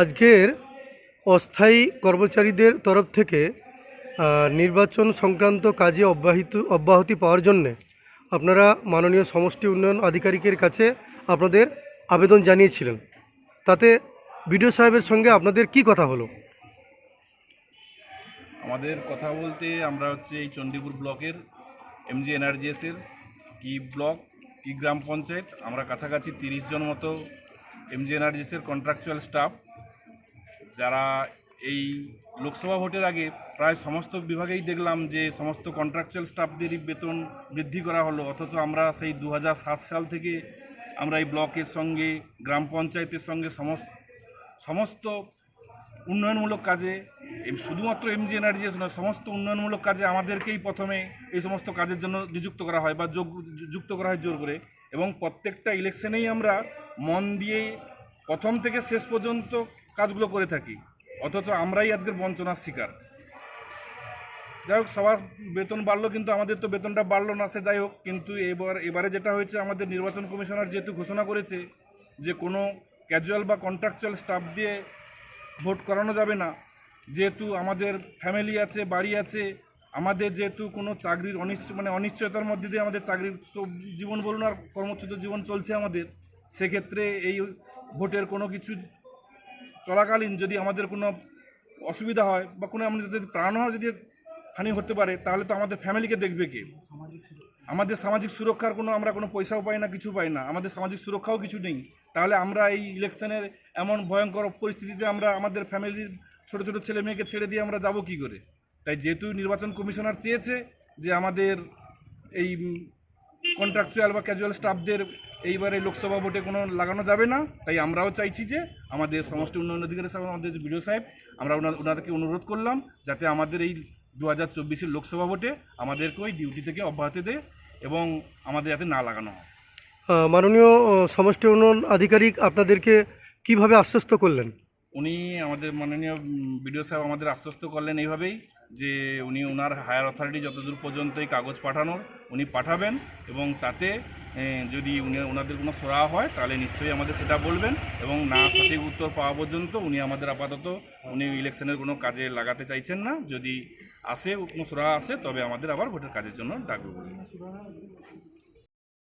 আজকের অস্থায়ী কর্মচারীদের তরফ থেকে নির্বাচন সংক্রান্ত কাজে অব্যাহিত, অব্যাহতি পাওয়ার জন্যে আপনারা মাননীয় সমষ্টি উন্নয়ন আধিকারিকের কাছে আপনাদের আবেদন জানিয়েছিলেন। তাতে বিডিও সাহেবের সঙ্গে আপনাদের কি কথা হলো? আমাদের কথা বলতে আমরা হচ্ছে এই চণ্ডীপুর ব্লকের এমজি এনার্জিএসের কি ব্লক, কি গ্রাম পঞ্চায়েত, আমরা কাছাকাছি তিরিশ জন মতো এমজি এনার্জিএসের কন্ট্রাকচুয়াল স্টাফ যারা এই লোকসভা ভোটের আগে প্রায় সমস্ত বিভাগেই দেখলাম যে সমস্ত কন্ট্রাকচুয়াল স্টাফদেরই বেতন বৃদ্ধি করা হলো, অথচ আমরা সেই দু হাজার সাত সাল থেকে আমরা এই ব্লকের সঙ্গে, গ্রাম পঞ্চায়েতের সঙ্গে সমস্ত উন্নয়নমূলক কাজে শুধুমাত্র এমজি এনার্জিএস নয়, সমস্ত উন্নয়নমূলক কাজে আমাদেরকেই প্রথমে এই সমস্ত কাজের জন্য নিযুক্ত করা হয় বা যোগ, যুক্ত করা হয় জোর করে। এবং প্রত্যেকটা ইলেকশনেই আমরা মন দিয়ে প্রথম থেকে শেষ পর্যন্ত কাজগুলো করে থাকি। অথচ আমরাই আজকের বঞ্চনার শিকার। যাই হোক, সবার বেতন বাড়লো কিন্তু আমাদের তো বেতনটা বাড়লো না, সে যাই হোক, কিন্তু এবার, এবারে যেটা হয়েছে, আমাদের নির্বাচন কমিশনার যেহেতু ঘোষণা করেছে যে কোনো ক্যাজুয়াল বা কন্ট্রাকচুয়াল স্টাফ দিয়ে ভোট করানো যাবে না। যেহেতু আমাদের ফ্যামিলি আছে, বাড়ি আছে, আমাদের যেহেতু কোনো চাকরির অনিশ্চয় মানে অনিশ্চয়তার মধ্যে দিয়ে আমাদের চাকরির জীবন বলুন আর কর্মচ্যুত জীবন চলছে আমাদের, সেক্ষেত্রে এই ভোটের কোনো কিছু চলাকালীন যদি আমাদের কোনো অসুবিধা হয় বা কোনো আমাদের যদি প্রাণহার যদি হানি হতে পারে, তাহলে তো আমাদের ফ্যামিলিকে দেখবে কে? আমাদের সামাজিক সুরক্ষার কোনো, আমরা কোনো পয়সাও পাই না, কিছু পাই না। আমাদের সামাজিক সুরক্ষাও কিছু নেই। তাহলে আমরা এই ইলেকশনের এমন ভয়ঙ্কর পরিস্থিতিতে আমরা আমাদের ফ্যামিলির ছোট ছোট ছেলে মেয়েকে ছেড়ে দিয়ে আমরা যাব কি করে? তাই যেহেতু নির্বাচন কমিশনার চেয়েছে যে আমাদের এই কন্ট্রাকচুয়াল বা ক্যাজুয়াল স্টাফদের এইবারে লোকসভা ভোটে কোনো লাগানো যাবে না, তাই আমরাও চাইছি যে আমাদের সমষ্টি উন্নয়ন অধিকারী সাহেব, আমাদের যে বিডিও সাহেব, আমরা ওনা- ওনাদেরকে অনুরোধ করলাম যাতে আমাদের এই দু হাজার চব্বিশের লোকসভা ভোটে আমাদেরকে ওই ডিউটি থেকে অব্যাহতি দেয় এবং আমাদের যাতে না লাগানো হয়। মাননীয় সমষ্টি উন্নয়ন আধিকারিক আপনাদেরকে কীভাবে আশ্বস্ত করলেন? উনি আমাদের মাননীয় বিডিও সাহেব আমাদের আশ্বস্ত করলেন এইভাবেই যে উনি ওনার হায়ার অথরিটি যতদূর পর্যন্ত এই কাগজ পাঠানোর উনি পাঠাবেন এবং তাতে যদি ওনাদের কোনো সরা হয়, তাহলে নিশ্চয়ই আমাদের সেটা বলবেন এবং না সঠিক উত্তর পাওয়া পর্যন্ত উনি আমাদের আপাতত, উনি ইলেকশনের কোনো কাজে লাগাতে চাইছেন না। যদি আসে কোনো সরা আসে, তবে আমাদের আবার ভোটের কাজের জন্য ডাকবে বলে।